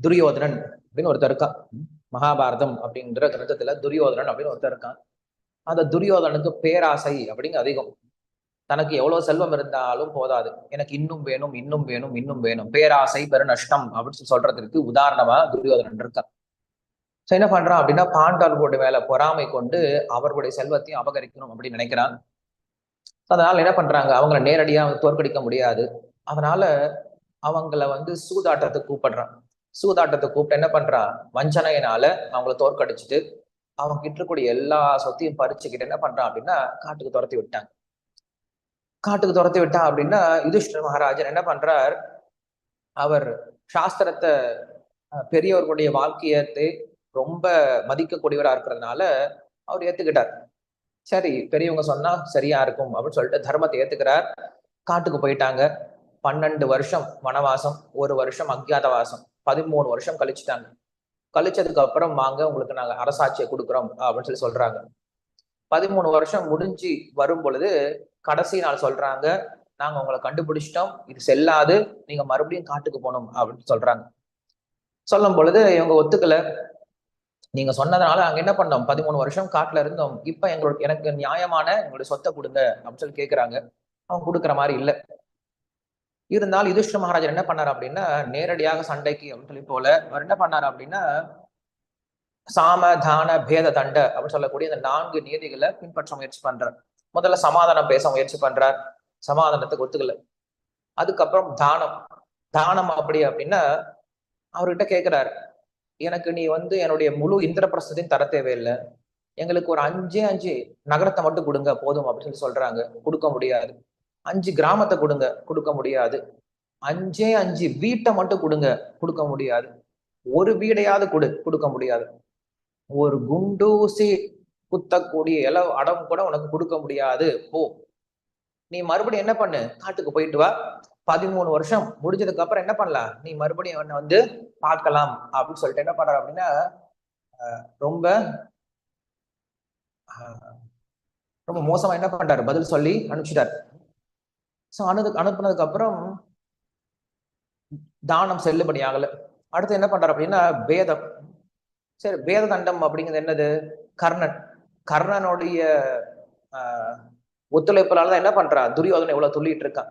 துரியோதனன் அப்படின்னு ஒருத்தர் இருக்கான். மகாபாரதம் அப்படின்ற கிரந்தத்துல துரியோதனன் அப்படின்னு ஒருத்தர் இருக்கான். அந்த துரியோதனனுக்கு பேராசை அப்படிங்க அதிகம். தனக்கு எவ்வளவு செல்வம் இருந்தாலும் போதாது. எனக்கு இன்னும் வேணும் இன்னும் வேணும் இன்னும் வேணும். பேராசை பெருநஷ்டம் அப்படின்னு சொல்றதுக்கு உதாரணமா துரியோதனன் இருக்கான். சோ என்ன பண்றான் அப்படின்னா பாண்டவர்களுடைய மேல பொறாமை கொண்டு அவர்களுடைய செல்வத்தையும் அபகரிக்கணும் அப்படின்னு நினைக்கிறான். அதனால என்ன பண்றாங்க? அவங்கள நேரடியா தோற்கடிக்க முடியாது. அதனால அவங்கள வந்து சூதாட்டத்தை கூப்பிடுறான். சூதாட்டத்தை கூப்பிட்டு என்ன பண்றான்? வஞ்சனையினால அவங்கள தோற்கடிச்சிட்டு அவங்க கிட்ட இருக்கக்கூடிய எல்லா சொத்தையும் பறிச்சுக்கிட்டு என்ன பண்றான் அப்படின்னா காட்டுக்கு துரத்தி விட்டாங்க. காட்டுக்கு துரத்தி விட்டான் அப்படின்னா யுதிஷ்டர் மகாராஜன் என்ன பண்றார்? அவர் சாஸ்திரத்தை பெரியவர்களுடைய வாழ்க்கையத்தை ரொம்ப மதிக்கக்கூடியவரா இருக்கிறதுனால அவர் ஏத்துக்கிட்டார். சரி பெரியவங்க சொன்னா சரியா இருக்கும் அப்படின்னு சொல்லிட்டு தர்மத்தை ஏத்துக்கிறார். காட்டுக்கு போயிட்டாங்க. பன்னெண்டு வருஷம் வனவாசம் ஒரு வருஷம் அக்ஞாதவாசம் பதிமூணு வருஷம் கழிச்சுட்டாங்க. கழிச்சதுக்கு அப்புறம் வாங்க உங்களுக்கு நாங்க அரசாட்சியை கொடுக்குறோம் அப்படின்னு சொல்லி சொல்றாங்க. பதிமூணு வருஷம் முடிஞ்சு வரும் பொழுது கடைசி நாள் சொல்றாங்க நாங்க உங்களை கண்டுபிடிச்சிட்டோம் இது செல்லாது நீங்க மறுபடியும் காட்டுக்கு போகணும் அப்படின்னு சொல்றாங்க. சொல்லும் பொழுது இவங்க ஒத்துக்கல. நீங்க சொன்னதுனால அங்க என்ன பண்ணோம்? பதிமூணு வருஷம் காட்டுல இருந்தோம். இப்ப எங்களோட எனக்கு நியாயமான எங்களுடைய சொத்தை கொடுங்க அப்படின்னு சொல்லி கேட்கிறாங்க அவங்க கொடுக்குற மாதிரி இல்லை. இருந்தாலும் யுதிஷ்டர் மகாராஜர் என்ன பண்ணார் அப்படின்னா நேரடியாக சண்டைக்கு அப்படின்னு சொல்லி போல அவர் என்ன பண்ணார் அப்படின்னா சாம தான பேத தண்ட அப்படின்னு சொல்லக்கூடிய இந்த நான்கு நீதிகளை பின்பற்ற முயற்சி பண்றார். முதல்ல சமாதானம் பேச முயற்சி பண்றார். சமாதானத்துக்கு ஒத்துக்கல. அதுக்கப்புறம் தானம். தானம் அப்படி அப்படின்னா அவர்கிட்ட கேட்கிறாரு எனக்கு நீ வந்து என்னுடைய முழு இந்திரபிரசத்தையும் தர தேவையில்லை. எங்களுக்கு ஒரு அஞ்சே அஞ்சு நகரத்தை மட்டும் கொடுங்க போதும் அப்படின்னு சொல்லி சொல்றாங்க. கொடுக்க முடியாது. அஞ்சு கிராமத்தை கொடுங்க கொடுக்க முடியாது. அஞ்சே அஞ்சு வீட்டை மட்டும் கொடுங்க கொடுக்க முடியாது. ஒரு வீடையாவது கொடு கொடுக்க முடியாது. ஒரு குண்டூசி குத்தக்கூடிய இல அடம் கூட உனக்கு கொடுக்க முடியாது. போ. நீ மறுபடியும் என்ன பண்ணு? காட்டுக்கு போயிட்டு வா. பதிமூணு வருஷம் முடிஞ்சதுக்கு அப்புறம் என்ன பண்ணலாம்? நீ மறுபடியும் என்ன வந்து பார்க்கலாம் அப்படின்னு சொல்லிட்டு என்ன பண்ற அப்படின்னா ரொம்ப ரொம்ப மோசமா என்ன பண்றாரு பதில் சொல்லி அனுப்பிச்சிட்டாரு. ஸோ அனு அனுப்புனதுக்கு அப்புறம் தானம் செல்லுபடி ஆகலை. அடுத்து என்ன பண்றாரு அப்படின்னா வேதம். சரி வேத தண்டம் அப்படிங்கிறது என்னது? கர்ணன். கர்ணனுடைய ஆஹ் ஒத்துழைப்புனால தான் என்ன பண்றா? துரியோதனை இவ்வளவு துள்ளிட்டு இருக்கான்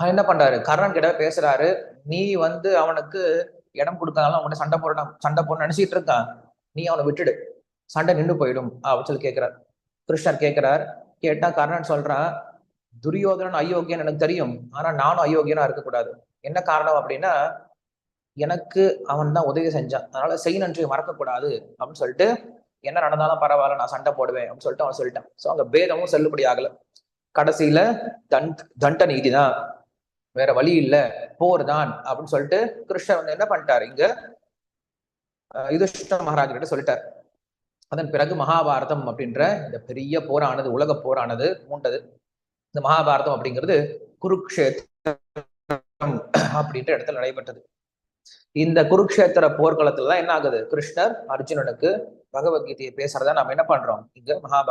அவன் என்ன பண்றாரு? கர்ணன் கிட்ட பேசுறாரு. நீ வந்து அவனுக்கு இடம் கொடுக்காதாலும் அவன்கிட்ட சண்டை போடணும் சண்டை போட நினைச்சிட்டு இருக்கான் நீ அவனை விட்டுடு. சண்டை நின்று போயிடும் அப்படின்னு சொல்லி கேட்கிறார் கிருஷ்ணர் கேட்கிறார் கேட்டா கர்ணன் சொல்றான் துரியோதனன் அயோக்கியன் எனக்கு தெரியும். ஆனா நானும் அயோக்கியனா இருக்கக்கூடாது. என்ன காரணம் அப்படின்னா எனக்கு அவன் தான் உதவி செஞ்சான். அதனால செய் நன்றியை மறக்கக்கூடாது அப்படின்னு சொல்லிட்டு என்ன நடந்தாலும் பரவாயில்ல நான் சண்டை போடுவேன் அப்படின்னு சொல்லிட்டு அவன் சொல்லிட்டான். ஸோ அங்க பேதமும் செல்லுபடி ஆகல. கடைசியில தன் தண்ட நீதி தான். வேற வழி இல்ல. போர் தான் அப்படின்னு சொல்லிட்டு கிருஷ்ணர் வந்து என்ன பண்ணிட்டாரு? இங்க யுதிஷ்ட மகாராஜ் கிட்ட சொல்லிட்டார். அதன் பிறகு மகாபாரதம் அப்படின்ற இந்த பெரிய போரானது உலக போரானது மூண்டது. இந்த மகாபாரதம் அப்படிங்கிறது குருக்ஷேத்திரம் அப்படின்ற இடத்துல நடைபெற்றது. இந்த குருக்ஷேத்திர போர்க்களத்துல தான் என்ன ஆகுது கிருஷ்ணர் அர்ஜுனனுக்கு பகவத்கீதையை பேசுறதா நம்ம என்ன பண்றோம்? இங்க மகாபாரதம்